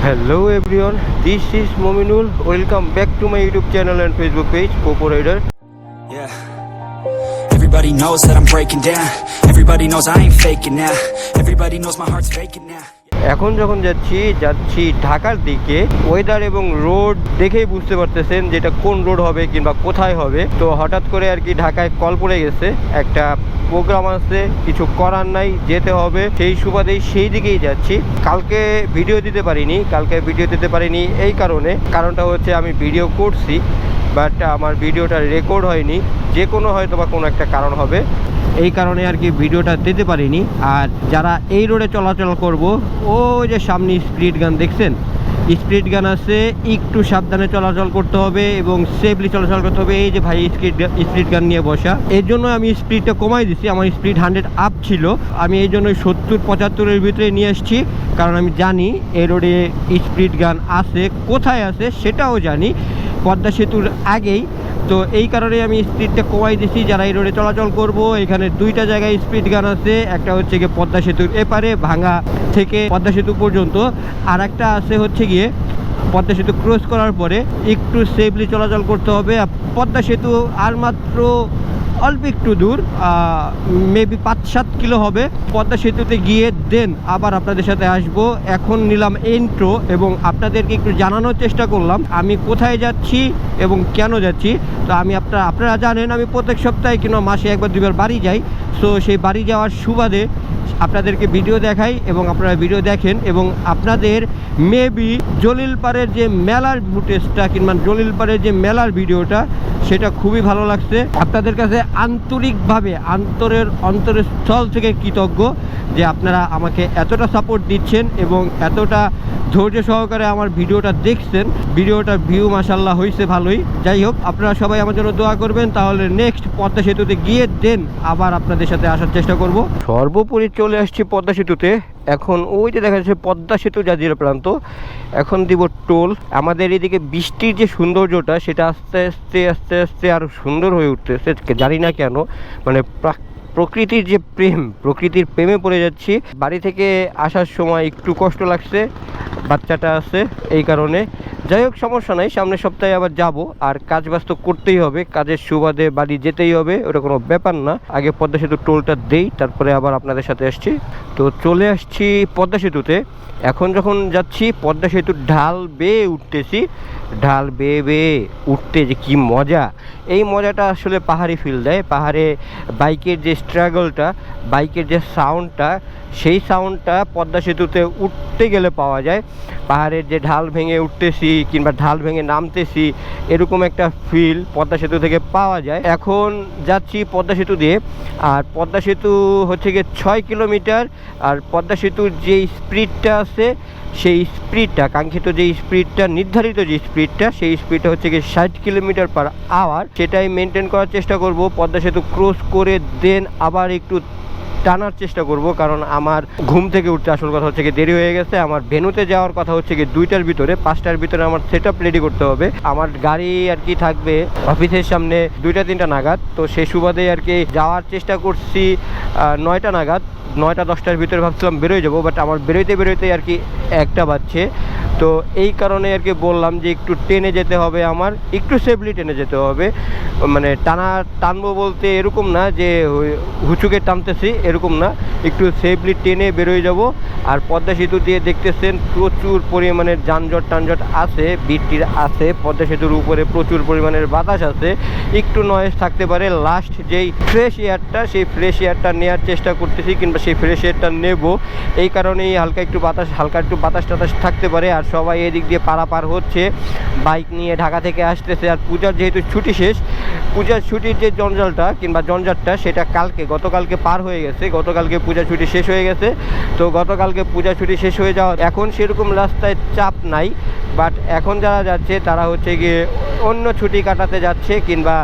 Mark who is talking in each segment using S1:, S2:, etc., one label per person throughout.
S1: Hello everyone, this is Mominul welcome back to my YouTube channel and Facebook page Popo
S2: rider Everybody knows that I'm breaking down. Everybody knows I ain't faking now. Everybody knows my heart's faking now.
S1: এখন যখন যাচ্ছি যাচ্ছি ঢাকার দিকে weather এবং road দেখেই বুঝতে পারতেছেন যেটা কোন রোড হবে কিংবা কোথায় হবে। তো হঠাৎ করে আর কি ঢাকায় কল পড়ে গেছে। একটা প্রোগ্রাম আছে, কিছু করার নাই, যেতে হবে। সেই সুবাদেই সেই দিকেই যাচ্ছি। কালকে ভিডিও দিতে পারিনি, কালকে ভিডিও দিতে পারিনি এই কারণে। কারণটা হচ্ছে আমি ভিডিও করছি বাট আমার ভিডিওটা রেকর্ড হয়নি। যে কোনো হয়তো বা কোনো একটা কারণ হবে। এই কারণে আর কি ভিডিওটা দিতে পারিনি। আর যারা এই রোডে চলাচল করব, ওই যে সামনে স্পিড গান দেখছেন? স্পিড গান আছে, একটু সাবধানে চলাচল করতে হবে এবং সেফলি চলাচল করতে হবে। এই যে ভাই স্পিড স্পিড গান নিয়ে বসা। এর জন্য আমি স্পিডটা কমাই দিছি, আমার স্পিড হান্ড্রেড আপ ছিল। আমি এই জন্য সত্তর, পঁচাত্তরের ভিতরে নিয়ে এসেছি। কারণ আমি জানি, এই রোডে স্পিড গান আছে, কোথায় আছে সেটাও জানি। পদ্মা সেতুর আগেই। তো এই কারণে আমি স্পিডটা কমাই দিছি, যারা এই রোডে চলাচল করব, এখানে দুইটা জায়গায় স্পিড গান আছে, একটা হচ্ছে গিয়ে পদ্মা সেতুর এপারে ভাঙা থেকে পদ্মা সেতু পর্যন্ত। আর একটা আছে হচ্ছে গিয়ে পদ্মা সেতু ক্রস করার পরে একটু সেফলি চলাচল করতে হবে। পদ্মা সেতু আর মাত্র অল্প একটু দূর মেবি পাঁচ সাত কিলো হবে। পদ্মা সেতুতে গিয়ে দেন আবার আপনাদের সাথে আসব। এখন নিলাম এন্ট্রো এবং আপনাদেরকে একটু জানানোর চেষ্টা করলাম, আমি কোথায় যাচ্ছি এবং কেন যাচ্ছি। তো আমি আপনার আপনারা জানেন আমি প্রত্যেক সপ্তাহে কিংবা মাসে একবার দুবার বাড়ি যাই। তো সেই বাড়ি যাওয়ার সুবাদে আপনাদেরকে ভিডিও দেখাই এবং আপনারা ভিডিও দেখেন এবং আপনাদের মেবি জলিল পাড়ের যে মেলার ফুটেজটা কিংবা জলিল পাড়ের যে মেলার ভিডিওটা, সেটা খুবই ভালো লাগছে। আপনাদের কাছে আন্তরিকভাবে অন্তরের অন্তরের স্থল থেকে কৃতজ্ঞ যে আপনারা আমাকে এতটা সাপোর্ট দিচ্ছেন এবং এতটা ধৈর্য সহকারে আমার ভিডিওটা দেখছেন। ভিডিওটার ভিউ মাসাল্লাহ হয়েছে ভালোই। যাই হোক, আপনারা সবাই আমার জন্য দোয়া করবেন। তাহলে নেক্সট পদ্মা সেতুতে গিয়ে দেন আবার আপনাদের সাথে আসার চেষ্টা করব। সর্বোপরি চলে আসছি পদ্মা সেতুতে। এখন ওই যে দেখা যাচ্ছে পদ্মা সেতু জাজিরা প্রান্ত। এখন দিব টোল। আমাদের এদিকে বৃষ্টির যে সৌন্দর্যটা, সেটা আস্তে আস্তে আস্তে আস্তে আরও সুন্দর হয়ে উঠতেছে। জানি না কেন মানে প্রাক- প্রকৃতির যে প্রেম, প্রকৃতির প্রেমে পড়ে যাচ্ছি। বাড়ি থেকে আসার সময় একটু কষ্ট লাগছে, বাচ্চাটা আছে এই কারণে। যাই হোক, সমস্যা নাই, সামনের সপ্তাহে আবার যাব। আর কাজ বাস্ত করতেই হবে, কাজের সুবাদে বাড়ি যেতেই হবে, ওটা কোনো ব্যাপার না। আগে পদ্মা সেতু টোলটা দেই, তারপরে আবার আপনাদের সাথে আসছি। তো চলে আসছি পদ্মা সেতুতে। এখন যখন যাচ্ছি, পদ্মা সেতুর ঢাল বেয়ে উঠতেছি। ঢাল বেয়ে বেয়ে উঠতে যে কি মজা! এই মজাটা আসলে পাহাড়ি ফিল দেয়। পাহাড়ে বাইকের যে স্ট্রাগলটা বাইকের যে সাউন্ডটা সেই সাউন্ডটা পদ্মা সেতুতে উঠতে গেলে পাওয়া যায়। পাহাড়ের যে ঢাল ভেঙে উঠতেছি কিংবা ঢাল ভেঙে নামতেছি, এরকম একটা ফিল পদ্মা সেতু থেকে পাওয়া যায়। এখন যাচ্ছি পদ্মা সেতু দিয়ে, আর পদ্মা সেতু হচ্ছে গিয়ে ছয় কিলোমিটার, আর পদ্মা সেতুর যে স্পিডটা আছে, সেই স্পিডটা কাঙ্ক্ষিত যে স্পিডটা নির্ধারিত যে স্পিডটা সেই স্পিডটা হচ্ছে গিয়ে ষাট কিলোমিটার পার আওয়ার সেটাই মেনটেন করার চেষ্টা করব। পদ্মা সেতু ক্রস করে দেন আবার একটু টানার চেষ্টা করব, কারণ আমার ঘুম থেকে উঠতে আসল কথা হচ্ছে কি দেরি হয়ে গেছে। আমার ভেনুতে যাওয়ার কথা হচ্ছে কি দুইটার ভিতরে, পাঁচটার ভিতরে আমার সেট রেডি করতে হবে। আমার গাড়ি আর কি থাকবে অফিসের সামনে দুইটা, তিনটা নাগাদ। তো সেই সুবাদে আর কি যাওয়ার চেষ্টা করছি নয়টা নাগাদ। নয়টা, দশটার ভিতরে ভাবছিলাম বেরোয় যাব বাট আমার বেরোইতে বেরোইতে আর কি একটা বাজছে। তো এই কারণে আর কি বললাম যে একটু টেনে যেতে হবে আমার, একটু সেফলি টেনে যেতে হবে। মানে টানা, টানবো বলতে এরকম না যে হুচুকে টানতেছি, এরকম না। একটু সেফলি টেনে বেরোয় যাব। আর পদ্মা সেতু দিয়ে দেখতেছেন প্রচুর পরিমাণের যানজট, টানজট আছে বৃষ্টির আছে। পদ্মা সেতুর উপরে প্রচুর পরিমাণের বাতাস আছে। একটু নয়েজ থাকতে পারে। লাস্ট যেই ফ্রেশ এয়ারটা সেই ফ্রেশ এয়ারটা নেওয়ার চেষ্টা করতেছি কিংবা সেই ফ্রেশ এয়ারটা নেব। এই কারণেই হালকা একটু বাতাস, হালকা একটু বাতাস টাতাস থাকতে পারে। আর সবাই এদিক দিয়ে পারাপার হচ্ছে। বাইক নিয়ে ঢাকা থেকে আসতেছে আর পূজার যেহেতু ছুটি শেষ, পূজার ছুটির যে জঞ্জালটা কিংবা জঞ্জাটটা, সেটা কালকে, গতকালকে পার হয়ে গেছে। গতকালকে পূজা ছুটি শেষ হয়ে গেছে। তো গতকালকে পূজা ছুটি শেষ হয়ে যাওয়া, এখন সেরকম রাস্তায় চাপ নাই। বাট এখন যারা যাচ্ছে, তারা হচ্ছে গিয়ে অন্য ছুটি কাটাতে যাচ্ছে কিংবা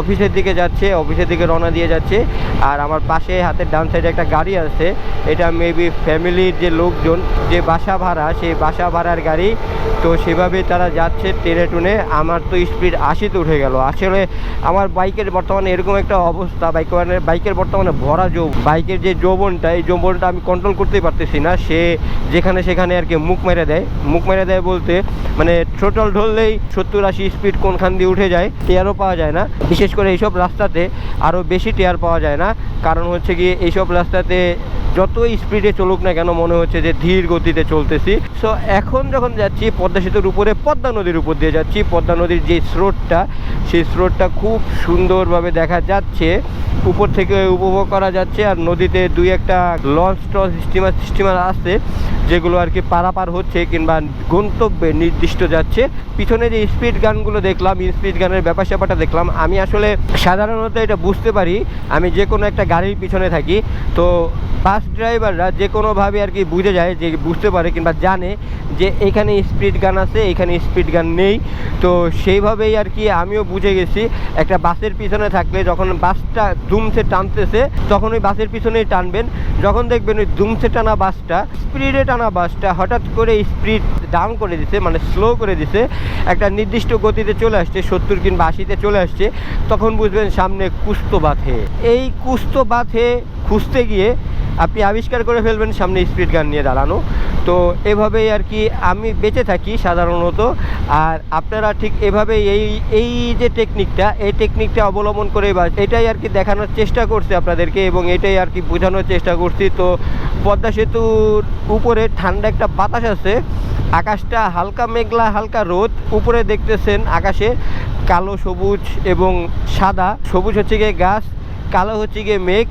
S1: অফিসের দিকে যাচ্ছে, অফিসের দিকে রওনা দিয়ে যাচ্ছে। আর আমার পাশে হাতের ডান সাইডে একটা গাড়ি আছে। এটা মেবি ফ্যামিলির যে লোকজন, যে বাসা ভাড়া, সেই বাসা ভাড়ার গাড়ি। তো সেভাবে তারা যাচ্ছে টেনে টুনে। আমার তো স্পিড আশিতে উঠে গেল। আসলে আমার বাইকের বর্তমানে এরকম একটা অবস্থা, বাইক বাইকের বর্তমানে ভরা যৌ বাইকের যে যৌবনটা, এই যৌবনটা আমি কন্ট্রোল করতেই পারতেছি না। সে যেখানে সেখানে আর কি মুখ মেরে দেয়। মুখ মেরে দেয় বলতে মানে টোটাল ধরলেই সত্তর আশি স্পিড কোনখান দিয়ে উঠে যায় টেয়ারও পাওয়া যায় না। বিশেষ করে এইসব রাস্তাতে আরও বেশি টেয়ার পাওয়া যায় না। কারণ হচ্ছে কি এইসব রাস্তাতে যতই স্পিডে চলুক না কেন, মনে হচ্ছে যে ধীর গতিতে চলতেছি। সো এখন যখন যাচ্ছি, পদ্মা সেতুর উপরে, পদ্মা নদীর উপর দিয়ে যাচ্ছি। পদ্মা নদীর যে স্রোতটা, সেই স্রোতটা খুব সুন্দরভাবে দেখা যাচ্ছে। উপর থেকে উপভোগ করা যাচ্ছে আর নদীতে দুই একটা লঞ্চ টঞ্চ স্টিমার স্টিমার আছে, যেগুলো আর কি পারাপার হচ্ছে কিংবা গন্তব্যে নির্দিষ্ট যাচ্ছে। পিছনে যে স্পিড গানগুলো দেখলাম স্পিড গানের ব্যাপার স্যাপারটা দেখলাম, আমি আসলে সাধারণত এটা বুঝতে পারি, আমি যে কোনো একটা গাড়ির পিছনে থাকি। তো বাস ড্রাইভাররা যে কোনোভাবে আর কি বুঝে যায়, যে বুঝতে পারে কিংবা জানে যে এখানে স্পিড গান আছে, এখানে স্পিড গান নেই। তো সেইভাবেই আর কি আমিও বুঝে গেছি, একটা বাসের পিছনে থাকলে যখন বাসটা দুমসে টানতেছে, তখন ওই বাসের পিছনেই টানবেন। যখন দেখবেন ওই দুমসে টানা বাসটা স্পিডে টানা বাসটা হঠাৎ করে স্পিড ডাউন করে দিছে মানে স্লো করে দিছে। একটা নির্দিষ্ট গতিতে চলে আসছে, সত্তর কিংবা আশিতে চলে আসছে। তখন বুঝবেন সামনে কুস্ত বাথে এই কুস্ত বাথে খুঁজতে গিয়ে আপনি আবিষ্কার করে ফেলবেন সামনে স্পিড গান নিয়ে দাঁড়ানো। তো এভাবেই আর কি আমি বেঁচে থাকি সাধারণত। আর আপনারা ঠিক এভাবেই এই এই যে টেকনিকটা এই টেকনিকটা অবলম্বন করে বা এটাই আর কি দেখানোর চেষ্টা করছি আপনাদেরকে এবং এটাই আর কি বোঝানোর চেষ্টা করছি। তো পদ্মা সেতুর উপরে ঠান্ডা একটা বাতাস আছে। আকাশটা হালকা মেঘলা, হালকা রোদ। উপরে দেখতেছেন আকাশে কালো, সবুজ এবং সাদা। সবুজ হচ্ছে গিয়ে গাছ, কালো হচ্ছে গিয়ে মেঘ।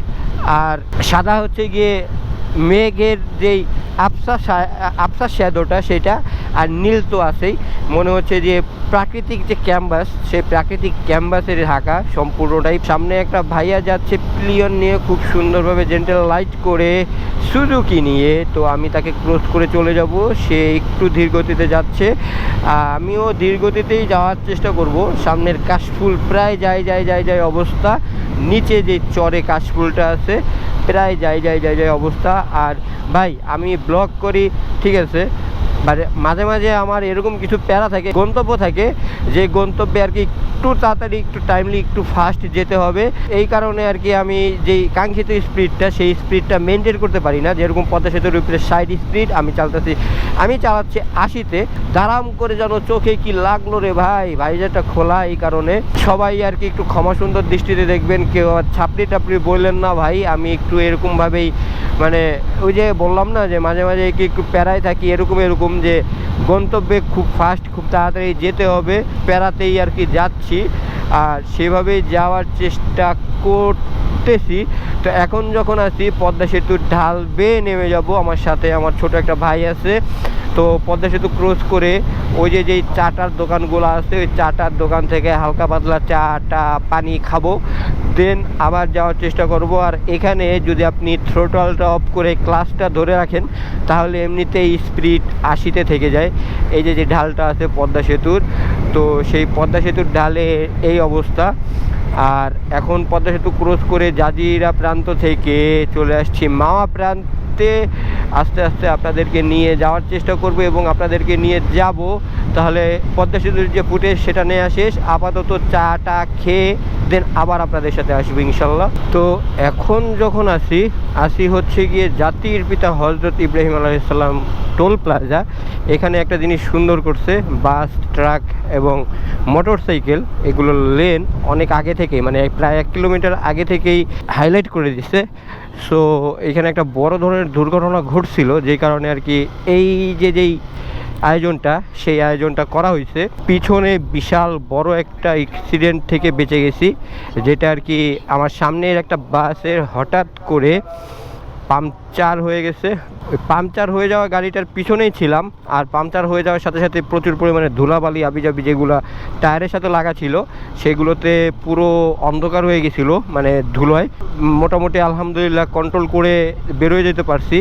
S1: আর সাদা হচ্ছে গিয়ে মেঘের যেই আফসা আফসা শ্যাদোটা সেটা আর নীল তো আছেই। মনে হচ্ছে যে প্রাকৃতিক যে ক্যানভাস সেই প্রাকৃতিক ক্যানভাসের ঢাকা সম্পূর্ণটাই। সামনে একটা ভাইয়া যাচ্ছে প্লিয়ন নিয়ে খুব সুন্দরভাবে জেন্টেল লাইট করে সুজুকি নিয়ে। তো আমি তাকে ক্রস করে চলে যাব। সে একটু ধীর গতিতে যাচ্ছে আমিও ধীর গতিতেই যাওয়ার চেষ্টা করব। সামনের কাশফুল প্রায় যাই যাই যাই যাই অবস্থা। নিচে যে চরে কাশফুলটা আছে, প্রায় যাই যাই যাই যাই অবস্থা। আর ভাই, আমি ব্লগ করি, ঠিক আছে? মানে মাঝে মাঝে আমার এরকম কিছু প্যারা থাকে, গন্তব্য থাকে, যে গন্তব্যে আর কি একটু তাড়াতাড়ি, একটু টাইমলি একটু ফাস্ট যেতে হবে। এই কারণে আর কি আমি যেই কাঙ্ক্ষিত স্পিডটা সেই স্পিডটা মেনটেন করতে পারি না। যেরকম পদ্মা সেতুর উপরে সাইড স্পিড আমি চালাতেছি, আমি চালাচ্ছি আশিতে। দারাম করে যেন চোখে কি লাগল রে ভাই? ভাইজারটা খোলা এই কারণে। সবাই আর কি একটু ক্ষমা সুন্দর দৃষ্টিতে দেখবেন, কেউ আর ছাপড়ি টাপড়ি বললেন, না ভাই, আমি একটু এরকমভাবেই মানে ওই যে বললাম না যে মাঝে মাঝে কি একটু প্যারায় থাকি, এরকম এরকম যে গন্তব্যে খুব ফাস্ট খুব তাড়াতাড়ি যেতে হবে, প্যারাতেই আর কি যাচ্ছি। আর সেভাবেই যাওয়ার চেষ্টা করতেছি। তো এখন যখন আসি পদ্মা সেতুর ঢাল বেয়ে নেমে যাব। আমার সাথে আমার ছোট একটা ভাই আছে। তো পদ্মা সেতু ক্রস করে ওই যে যেই চাটার দোকানগুলো আছে, ওই চাটার দোকান থেকে হালকা পাতলা চাটা পানি খাব। দেন আবার যাওয়ার চেষ্টা করব। আর এখানে যদি আপনি থ্রোটলটা অফ করে ক্লাসটা ধরে রাখেন, তাহলে এমনিতেই স্পিড আশিতে থেকে যায়। এই যে যে ঢালটা আছে পদ্মা সেতুর, তো সেই পদ্মা সেতুর ঢালে এই অবস্থা। আর এখন পদ্মা সেতু ক্রস করে জাজিরা প্রান্ত থেকে চলে আসছি মাওয়া প্রান্তে আস্তে আস্তে আপনাদেরকে নিয়ে যাওয়ার চেষ্টা করব এবং আপনাদেরকে নিয়ে যাব। তাহলে পদ্মা সেতুর যে ফুটেজ সেটা নেওয়া শেষ। আপাতত চা টা খেয়ে দেন আবার আপনাদের সাথে আসব ইনশাল্লাহ। তো এখন যখন আসি আসি হচ্ছে গিয়ে জাতির পিতা হজরত ইব্রাহিম আলাইসাল্লাম টোল প্লাজা। এখানে একটা জিনিস সুন্দর করছে, বাস, ট্রাক এবং মোটর সাইকেল এগুলো লেন অনেক আগে থেকে মানে প্রায় এক কিলোমিটার আগে থেকেই হাইলাইট করে দিচ্ছে সো এখানে একটা বড় ধরনের দুর্ঘটনা ঘটছিল, যেই কারণে আর কি এই যে যেই আয়োজনটা, সেই আয়োজনটা করা হয়েছে। পিছনে বিশাল বড় একটা অ্যাক্সিডেন্ট থেকে বেঁচে গেছি, যেটা আর কি আমার সামনের একটা বাসের হঠাৎ করে পাংচার হয়ে গেছে। পাংচার হয়ে যাওয়া গাড়িটার পিছনেই ছিলাম আর পাংচার হয়ে যাওয়ার সাথে সাথে প্রচুর পরিমাণে ধুলাবালি আবিজাবি যেগুলো টায়ারের সাথে লাগা ছিল, সেগুলোতে পুরো অন্ধকার হয়ে গেছিল মানে ধুলোয়। মোটামুটি আলহামদুলিল্লাহ কন্ট্রোল করে বেরোয় যেতে পারছি।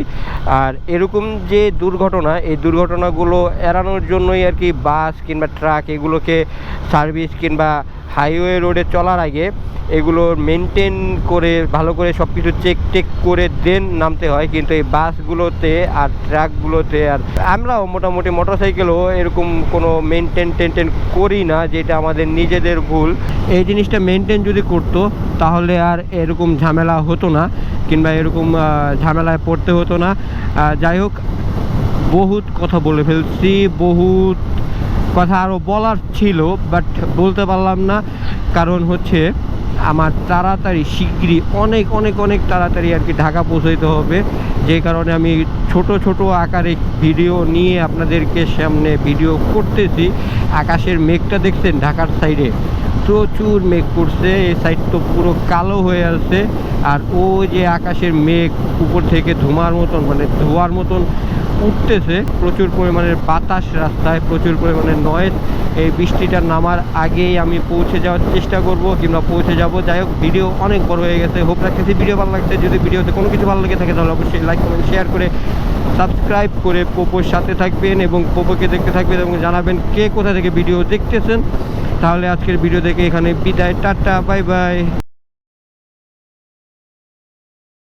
S1: আর এরকম যে দুর্ঘটনা, এই দুর্ঘটনাগুলো এড়ানোর জন্যই আর কি বাস কিংবা ট্রাক এগুলোকে সার্ভিস কিংবা হাইওয়ে রোডে চলার আগে এগুলো মেনটেন করে, ভালো করে সব কিছু চেক টেক করে দেন নামতে হয়। কিন্তু এই বাসগুলোতে আর ট্রাকগুলোতে আর আমরাও মোটামুটি মোটর মোটরসাইকেলও এরকম কোনো মেনটেন টেনটেন করি না, যেটা আমাদের নিজেদের ভুল। এই জিনিসটা মেনটেন যদি করতো, তাহলে আর এরকম ঝামেলা হতো না, কিংবা এরকম ঝামেলায় পড়তে হতো না। যাই হোক, বহুত কথা বলে ফেলছি, বহুত কথা আরও বলার ছিল বাট বলতে পারলাম না। কারণ হচ্ছে, আমার তাড়াতাড়ি শিগগিরই অনেক অনেক অনেক তাড়াতাড়ি আর কি ঢাকা পৌঁছাইতে হবে। যে কারণে আমি ছোট ছোট আকারে ভিডিও নিয়ে আপনাদেরকে সামনে ভিডিও করতেছি। আকাশের মেঘটা দেখছেন ঢাকার সাইডে প্রচুর মেঘ করছে, এই সাইড তো পুরো কালো হয়ে আছে আর ও যে আকাশের মেঘ উপর থেকে ধোঁয়ার মতন মানে ধোয়ার মতন উঠতেছে। প্রচুর পরিমাণের বাতাস রাস্তায়, প্রচুর পরিমাণের নয়েজ এই বৃষ্টিটা নামার আগেই আমি পৌঁছে যাওয়ার চেষ্টা করব কিংবা পৌঁছে যাব। যাই হোক, ভিডিও অনেক বড় হয়ে গেছে। হোপ রাখতেছি ভিডিও ভালো লাগছে। যদি ভিডিওতে কোনো কিছু ভালো লেগে থাকে, তাহলে অবশ্যই লাইক কমেন্ট শেয়ার করে সাবস্ক্রাইব করে পোপোর সাথে থাকবেন এবং পোপোকে দেখতে থাকবেন এবং জানাবেন কে কোথা থেকে ভিডিও দেখতেছেন। তাহলে আজকের ভিডিও দেখে এখানে বিদায় টাটা বাই বাই।